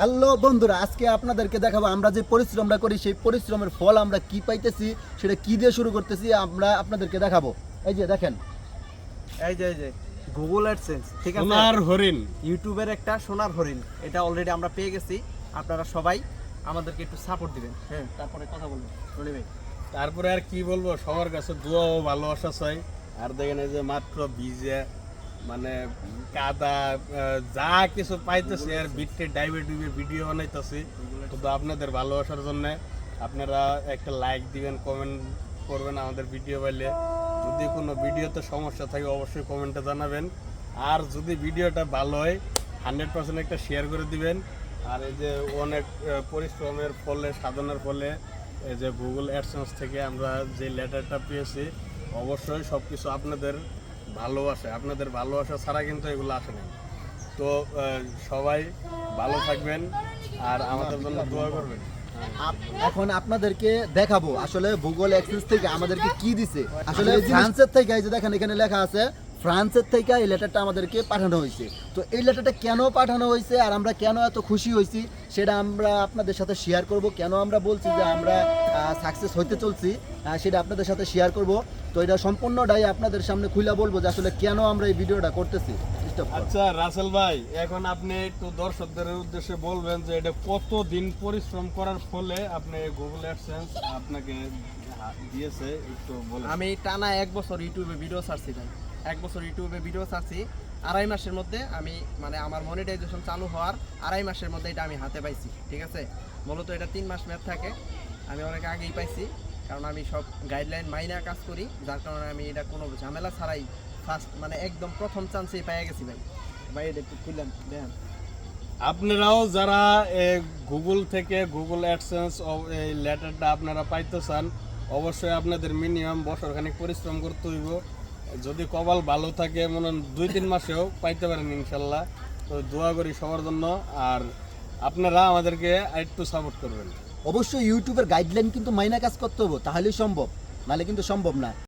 Hello বন্ধুরা আজকে আপনাদেরকে দেখাবো আমরা যে পরিশ্রমটা করি সেই পরিশ্রমের ফল আমরা কি পাইতেছি সেটা কি দিয়ে শুরু করতেছি আমরা আপনাদেরকে দেখাবো। এই যে দেখেন। এই যে এই যে গুগল অ্যাডসেন্স ঠিক আছে? সোনার হরিণ। ইউটিউবের একটা সোনার হরিণ এটা অলরেডি আমরা পেয়ে গেছি। আপনারা সবাই আমাদেরকে একটু সাপোর্ট দিবেন। হ্যাঁ তারপরে কথা বলবেন রনি ভাই। তারপরে আর কি বলব সবার কাছে দোয়া ও ভালোবাসা চাই। আর দেখেন এই যে মাত্র ভিজে মানে কাদা যা কিছু পাইতেছি আর বিটে ডাইভে ডুবে ভিডিও বানাইতেছি। শুধু আপনাদের ভালোবাসার জন্য আপনারা একটা লাইক দিবেন কমেন্ট করবেন আমাদের ভিডিও পাইলে যদি কোনো ভিডিওতে সমস্যা থাকে অবশ্যই কমেন্টে জানাবেন। আর যদি ভিডিওটা ভালো হয় হান্ড্রেড পার্সেন্ট একটা শেয়ার করে দিবেন। আর এই যে অনেক পরিশ্রমের ফলে, সাধনার ফলে, এই যে গুগল অ্যাডসেন্স থেকে আমরা যে লেটারটা পেয়েছি, অবশ্যই সব কিছু আপনাদের ভালোবাসা আপনাদের ভালোবাসা ছাড়া কিন্তু এগুলো আসে না তো সবাই ভালো থাকবেন আর আমাদের জন্য দোয়া করবেন। এখন আপনাদেরকে দেখাবো আসলে ভূগোল অ্যাক্সেস থেকে আমাদেরকে কি দিছে। আসলে ফ্রান্সের থেকে এই যে দেখেন এখানে লেখা আছে ফ্রান্সের থেকে এই লেটারটা আমাদেরকে পাঠানো হয়েছে। তো এই লেটারটা কেন পাঠানো হয়েছে আর আমরা কেন এত খুশি হয়েছি সেটা আমরা আপনাদের সাথে শেয়ার করব। কেন আমরা বলছি যে আমরা সাকসেস হইতে চলছি সেটা আপনাদের সাথে শেয়ার করব। তো এটা সম্পূর্ণটাই আপনাদের সামনে খুলে বলব যে আসলে কেন আমরা এই ভিডিওটা করতেছি। আচ্ছা রাসেল ভাই এখন আপনি একটু দর্শকদের উদ্দেশ্যে বলবেন যে এটা কত দিন পরিশ্রম করার ফলে আপনি গুগল অ্যাডসেন্স আপনাকে দিয়েছে একটু বলেন। আমি টানা এক বছর ইউটিউবে ভিডিও ছাড়ছি ভাই। এক বছর ইউটিউবে ভিডিও ছাড়ছি। আড়াই মাসের মধ্যে আমি মানে আমার মনিটাইজেশন চালু হওয়ার আড়াই মাসের মধ্যে এটা আমি হাতে পাইছি, ঠিক আছে? মূলত এটা তিন মাস ম্যাপ থাকে, আমি অনেক আগেই পাইছি, কারণ আমি সব গাইডলাইন মাইনা কাজ করি, যার কারণে আমি এটা কোনো ঝামেলা ছাড়াই ফার্স্ট মানে একদম প্রথম চান্সেই পেয়ে গেছি ভাই। ভাই একটু খুললাম দেখেন আপনারাও যারা গুগল থেকে গুগল অ্যাডসেন্স এই লেটারটা আপনারা পাইতে চান অবশ্যই আপনাদের মিনিমাম বছরখানিক পরিশ্রম করতে হইব। যদি কপাল ভালো থাকে, মনে দুই তিন মাসেও পাইতে পারেন ইনশাল্লাহ, তো দোয়া করি সবার জন্য। আর আপনারা আমাদেরকে একটু সাপোর্ট করবেন। অবশ্যই ইউটিউবের গাইডলাইন কিন্তু মাইনা কাজ করতে হবে, তাহলেই সম্ভব, নাহলে কিন্তু সম্ভব না।